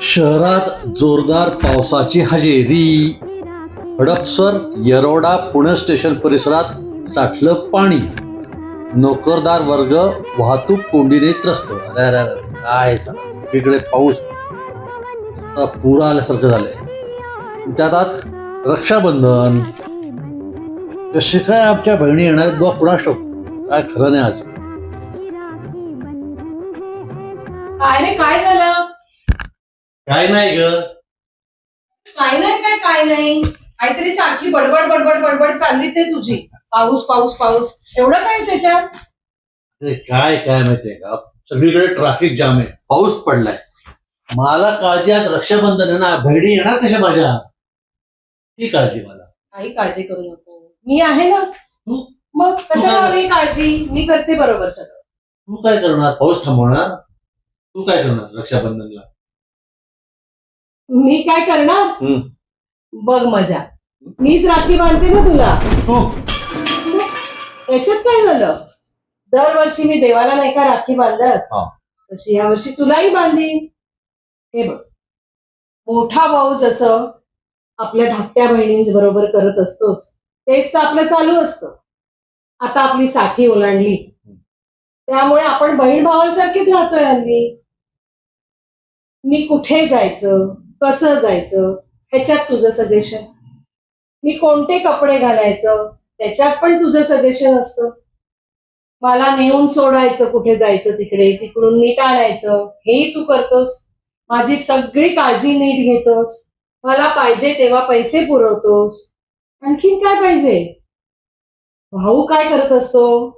शहरात जोरदार पावसाची हजेरी. हडपसर येरोडा पुणे स्टेशन परिसरात साठलं पाणी. नोकरदार वर्ग वाहतूक कोंडीने त्रस्त. अरे अरे अरे काय. सगळीकडे पाऊस. पूर आल्यासारखं झालंय. त्यात आत रक्षाबंधन कशी काय आमच्या बहिणी येणार आहेत बुवा? शोक काय खरं नाही आज. काय रे काय झालं? काय नाही ग. काय नाही काय काय नाही. काहीतरी सारखी बडबड बडबड बडबड चाललीच आहे तुझी. पाऊस पाऊस पाऊस. एवढं काय त्याच्यात? ते काय काय माहितीये का? सगळीकडे ट्रॅफिक जाम आहे. पाऊस पडलाय. मला काळजी आज रक्षाबंधन आहे ना. बहिणी येणार कशा माझ्या? ही काळजी मला. काही काळजी करू नको. मी आहे ना? तू? मग कशाला? हवी काळजी? मी करते बरोबर सगळं. तू काय करणार? पाऊस थांबवणार? तू काय करणार रक्षाबंधनला? मी काय करणार? हम्म. बघ मजा. मीच राखी बांधते ना तुला. तू. याच्यात काय झालं? दरवर्षी मी देवाला नाही का राखी बांधत? हा. तशी या वर्षी तुलाही बांधीन. हे बघ. मोठा भाऊ जसं आपल्या धाकट्या बहिणींबरोबर करत असतोस तेच तर आपलं चालू असतं. आता आपली साठी ओलांडली. त्यामुळे आपण बहीण भावांसारखीच राहतोय हल्ली मी कुठे जायचं? कसं जायचं? ह्याच्यात तुझं सजेशन मी कोणते कपडे घालायचं? त्याच्यात पण तुझं सजेशन असतं. मला नेऊन सोडायचं कुठे जायचं तिकडे? तिकडून नीट आणायचं? हेही तू करतोस? माझी सगळी काळजी नीट घेतोस? मला पाहिजे तेव्हा पैसे पुरवतोस? आणखीन काय पाहिजे? भाऊ काय करत असतो?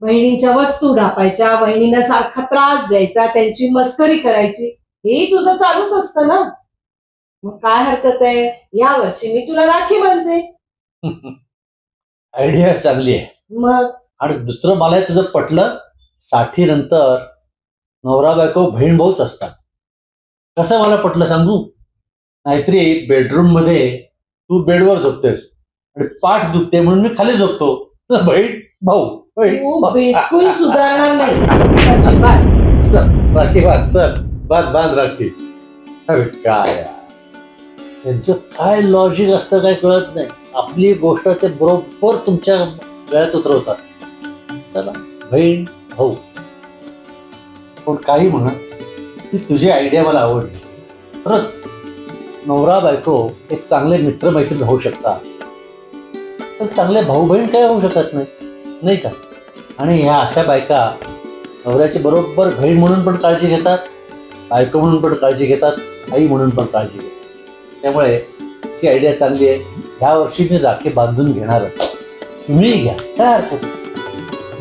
बहिणींच्या वस्तू ढापायच्या बहिणींना सारखा त्रास द्यायचा त्यांची मस्करी करायची. हेही तुझं चालूच असतं ना? मग काय हरकत आहे? या वर्षी मी तुला राखी बांधते. आयडिया चांगली आहे. मग? आणि दुसरं मला हे तुझं पटलं साठी नंतर नवरा बायको बहीण भाऊच असतात. कसं मला पटलं सांगू? नाहीतरी बेडरूममध्ये तू बेडवर झोपतेस आणि पाठ दुखते म्हणून मी खाली झोपतो. बहीण भाऊ बहीण. बिलकुल सुधारणार नाही चल. बांध बांध राखी. अरे काय त्यांचं काय लॉजिक असतं काय कळत नाही. आपली गोष्ट ते बरोबर तुमच्या गळ्यात उतरवतात. चला बहीण भाऊ. पण काही म्हणा ती तुझी आयडिया मला आवडली. खरंच नवरा बायको एक चांगले मित्र मैत्रीण होऊ शकतात. तर चांगले भाऊ बहीण काय होऊ शकत नाही. नाही का? आणि ह्या अशा बायका नवऱ्याची बरोबर बहीण म्हणून पण काळजी घेतात. बायको म्हणून पण काळजी घेतात आई म्हणून पण काळजी घेतात. त्यामुळे ती आयडिया चांगली आहे. ह्या वर्षी मी राखी बांधून घेणारच तुम्ही घ्या. काय हरकत.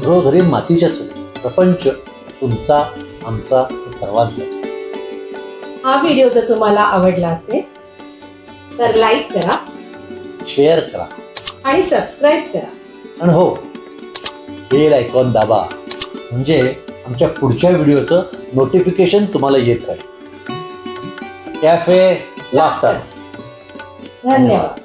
घरोघरी मातीच्या चुली प्रपंच तुमचा आमचा सर्वांचा. हा व्हिडिओ जर तुम्हाला आवडला असेल तर लाईक करा. शेअर करा. आणि सबस्क्राईब करा. आणि हो बेल आयकॉन दाबा. म्हणजे आमच्या पुढच्या व्हिडिओचं नोटिफिकेशन तुम्हाला येत राहील. Cafe laughter. धन्यवाद.